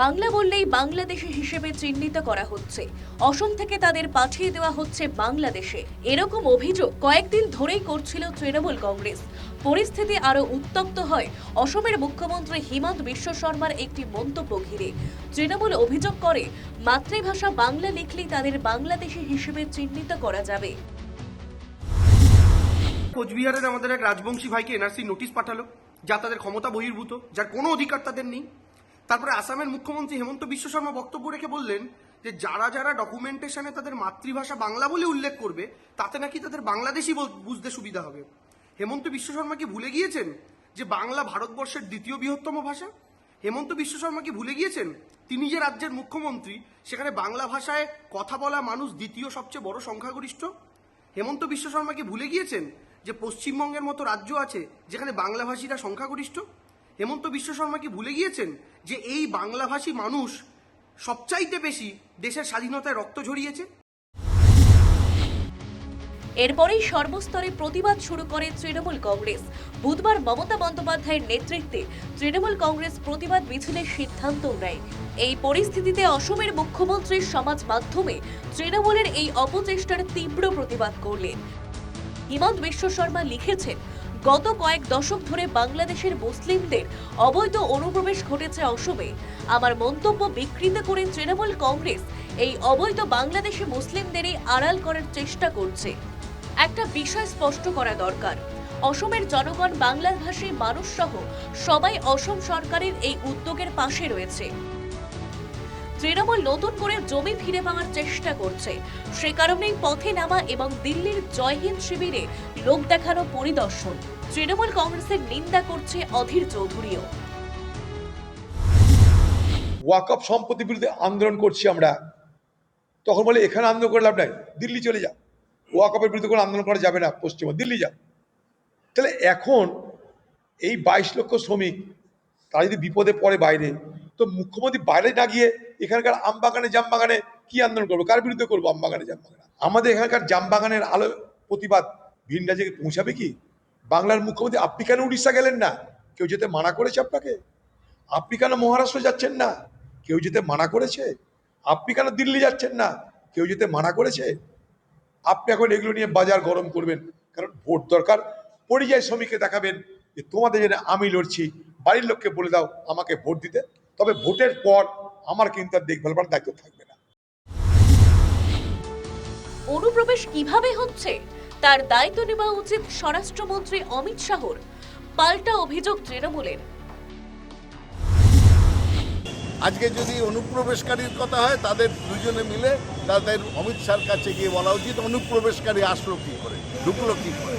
বাংলা বললেই বাংলাদেশি হিসেবে চিহ্নিত করা হচ্ছে। অসম থেকে তাদের পাঠিয়ে দেওয়া হচ্ছে বাংলাদেশে। এরকম অভিযোগ কয়েকদিন ধরেই করছিল তৃণমূল কংগ্রেস। পরিস্থিতি আরও উত্তপ্ত হয় অসমের মুখ্যমন্ত্রী হিমন্ত বিশ্ব শর্মার একটি মন্তব্য ঘিরে। তৃণমূল অভিযোগ করে, মাতৃভাষা বাংলা লিখলেই তাদের বাংলাদেশি হিসেবে চিহ্নিত করা যাবে। কোচবিহারের আমাদের এক রাজবংশী ভাইকে এনআরসি নোটিশ পাঠালো, যা তাদের ক্ষমতা বহির্ভূত, যার কোনো অধিকার তাদের নেই। তারপরে আসামের মুখ্যমন্ত্রী হেমন্ত বিশ্ব শর্মা বক্তব্য রেখে বললেন যে যারা যারা ডকুমেন্টেশনে তাদের মাতৃভাষা বাংলা বলে উল্লেখ করবে, তাতে নাকি তাদের বাংলাদেশি বুঝতে সুবিধা হবে। হেমন্ত বিশ্ব শর্মা কি ভুলে গিয়েছেন যে বাংলা ভারতবর্ষের দ্বিতীয় বৃহত্তম ভাষা? হেমন্ত বিশ্ব শর্মা কি ভুলে গিয়েছেন? তিনি যে রাজ্যের মুখ্যমন্ত্রী, সেখানে বাংলা ভাষায় কথা বলা মানুষ দ্বিতীয় সবচেয়ে বড় সংখ্যাগরিষ্ঠ? হেমন্ত বিশ্ব শর্মা কি ভুলে গিয়েছেন যে পশ্চিমবঙ্গের মতো রাজ্য আছে যেখানে বাংলাভাষীরা সংখ্যাগরিষ্ঠ? হেমন্ত বিশ্ব শর্মা কি ভুলে গিয়েছেন যে এই বাংলাভাষী মানুষ সবচাইতে বেশি দেশের স্বাধীনতায় রক্ত ঝরিয়েছে? এরপরেই সর্বস্তরে প্রতিবাদ শুরু করে তৃণমূল কংগ্রেস। বুধবার মমতা বন্দ্যোপাধ্যায়ের নেতৃত্বে তৃণমূল কংগ্রেস প্রতিবাদ মিছিলের সিদ্ধান্ত নেয়। এই পরিস্থিতিতে অসমের মুখ্যমন্ত্রীর সমাজ মাধ্যমে তৃণমূলের এই অপচেষ্টার তীব্র প্রতিবাদ করলেন। হিমন্ত বিশ্ব শর্মা লিখেছেন গত কয়েক দশক ধরে বাংলাদেশের মুসলিমদের অবৈধ অনুপ্রবেশ ঘটেছে অসমে। আমার মন্তব্য বিকৃত করে তৃণমূল কংগ্রেস এই অবৈধ বাংলাদেশি মুসলিমদেরই আড়াল করার চেষ্টা করছে। একটা বিষয় স্পষ্ট করা দরকার। অসমের জনগণ, বাংলাভাষী মানুষ সহ সবাই অসম সরকারের এই উদ্যোগের পাশে রয়েছে। তৃণমূল নতুন করে জমি ফিরে পাওয়ার চেষ্টা করছে। সে কারণেই পথে নামা এবং দিল্লির জয়হীন শিবিরে লোক দেখানো পরিদর্শন। তৃণমূল কংগ্রেসের নিন্দা করছে অধীর চৌধুরীও। ওয়াকআপ সম্পত্তির বিরুদ্ধে আন্দোলন করছি আমরা। তখন বলে, এখানে আন্দোলন করে লাভ নাই, দিল্লি চলে যা। ওয়াকআপের বিরুদ্ধে কোনো আন্দোলন করা যাবে না, পশ্চিমবঙ্গ, দিল্লি যা। তাহলে এখন এই বাইশ লক্ষ শ্রমিক, তারা যদি বিপদে পড়ে বাইরে তো মুখ্যমন্ত্রী বাইরে না গিয়ে এখানকার আম বাগানে জাম বাগানে কি আন্দোলন করব? কার বিরুদ্ধে করব আম বাগানে জাম বাগানে আমাদের এখানকার জাম বাগানের আলো প্রতিবাদ ভিন রাজ্যে পৌঁছাবে কি? বাংলার মুখ্যমন্ত্রী, আপনি কেন উড়িষ্যা গেলেন না? কেউ যেতে মানা করেছে আপনাকে? আপনি কেন মহারাষ্ট্র যাচ্ছেন না? কেউ যেতে মানা করেছে? আপনি কেন দিল্লি যাচ্ছেন না? কেউ যেতে মানা করেছে? আপনি এখন এগুলো নিয়ে বাজার গরম করবেন। কারণ ভোট দরকার, পরিযায়ী শ্রমিককে দেখাবেন যে তোমাদের জন্য আমি লড়ছি, বাড়ির লোককে বলে দাও, আমাকে ভোট দিতে তবে ভোটের পর আমার কিন্তু আর দেখভাল করার দায়িত্ব থাকবে না। অনুপ্রবেশ কীভাবে হচ্ছে? তার দায়িত্ব নেওয়া উচিত স্বরাষ্ট্রমন্ত্রী অমিত শাহর। পাল্টা অভিযোগ তৃণমূলের। আজকে যদি অনুপ্রবেশকারীর কথা হয় তাদের দুজনে মিলে তাদের অমিত শাহর কাছে গিয়ে বলা উচিত অনুপ্রবেশকারী আসলো কি করে ঢুকলো কি করে।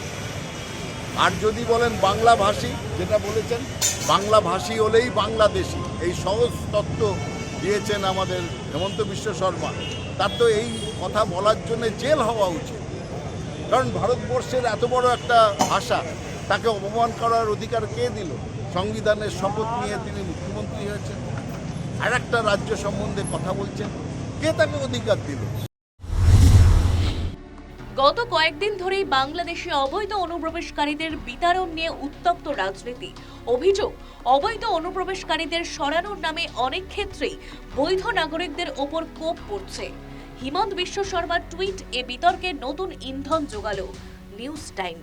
আর যদি বলেন বাংলা ভাষী যেটা বলেছেন বাংলা ভাষী হলেই বাংলাদেশি। এই সহজ তত্ত্ব দিয়েছেন আমাদের হেমন্ত বিশ্ব শর্মা। তার তো এই কথা বলার জন্য জেল হওয়া উচিত। কারণ ভারতবর্ষের এত বড় একটা ভাষা, তাকে অপমান করার অধিকার কে দিল? সংবিধানের শপথ নিয়ে তিনি মুখ্যমন্ত্রী হয়েছেন। আর একটা রাজ্য সম্বন্ধে কথা বলছেন। কে তাকে অধিকার দিল? গত কয়েকদিন ধরেই বাংলাদেশে অবৈধ অনুপ্রবেশকারীদের বিতাড়ন নিয়ে উত্তপ্ত রাজনীতি। অভিযোগ, অবৈধ অনুপ্রবেশকারীদের সরানোর নামে অনেক ক্ষেত্রেই বৈধ নাগরিকদের ওপর কোপ পড়ছে হিমন্ত বিশ্ব শর্মার টুইট এ বিতর্কে নতুন ইন্ধন যোগালো। News time.